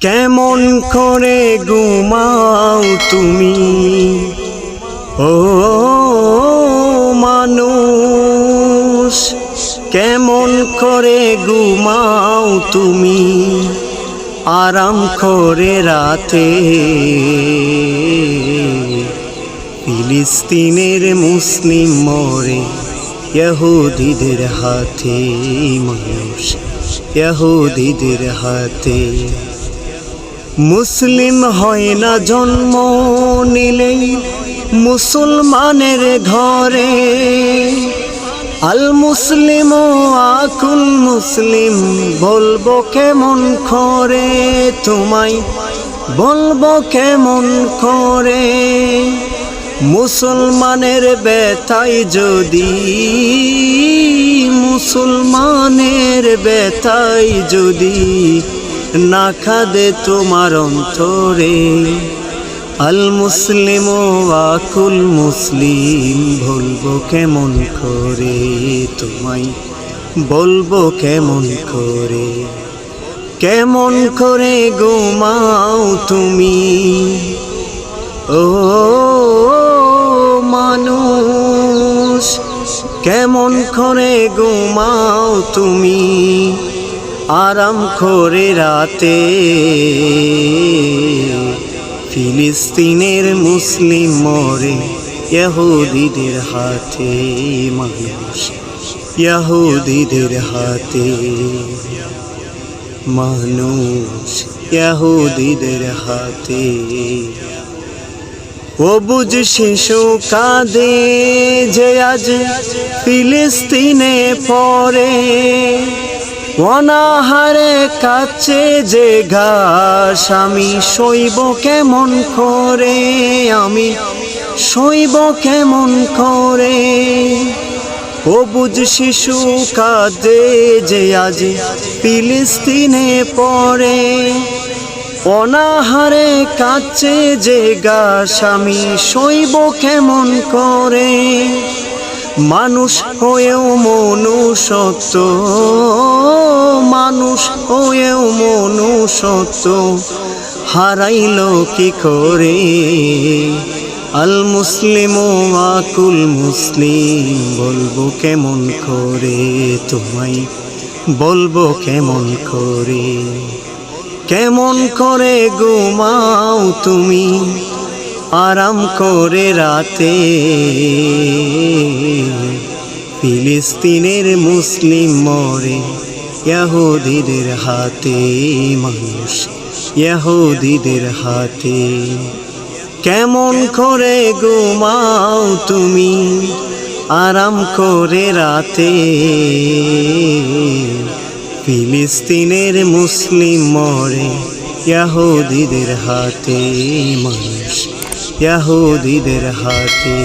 কেমন করে ঘুমাও তুমি? ও মানুষ, কেমন করে ঘুমাও তুমি? আরাম করে রাতে। ফিলিস্তিনের মুসলিম মরে, ইহুদিদের হাতে মানুষ, ইহুদিদের হাতে। মুসলিম হয় না জন্ম নিলেই মুসলমানের ঘরে। আল মুসলিম আকুল মুসলিম বলব কেমন করে? তোমায় বলব কেমন করে? মুসলমানের ব্যথাই যদি, মুসলমানের ব্যথাই যদি না খাদে তোমার অন্তরে। আল মুসলিম আকুল মুসলিম বলব কেমন করে? তোমায় বলব কেমন করে? কেমন করে ঘুমাও তুমি? ও মানুষ, কেমন করে ঘুমাও তুমি? আরাম করে রাতে। ফিলিস্তিনের মুসলিম মরে ইহুদিদের হাতে মানুষ ইহুদিদের হাতে মানুষ ইহুদিদের হাতে। ও বুঝ শিশু কাঁদে যে আজ ফিলিস্তিনে পরে অনাহারে কাছে যে ঘাস, আমি শৈব কেমন করে? আমি শৈব কেমন করে? বুঝ শিশু কাঁদে যে আজ ফিলিস্তিনে পড়ে। অনাহারে কাছে যে গাছ আমি শৈব কেমন করে? মানুষ হয়েও মনুষ্যত্ব মানুষ হয়েও মনুষ্যত্ব হারাইল কি করে? আল মুসলিম আকুল মুসলিম বলব কেমন করে? তোমায় বলব কেমন করে? কেমন করে ঘুমাও তুমি আরাম করে রাতে? ফিলিস্তিনের মুসলিম মরে ইহুদিদের হাতে মানুষ ইহুদিদের হাতে। কেমন করে ঘুমাও তুমি, আরাম করে রাতে। ফিলিস্তিনের মুসলিম মরে ইহুদিদের হাতে মানুষ ইহুদিদের হাতে।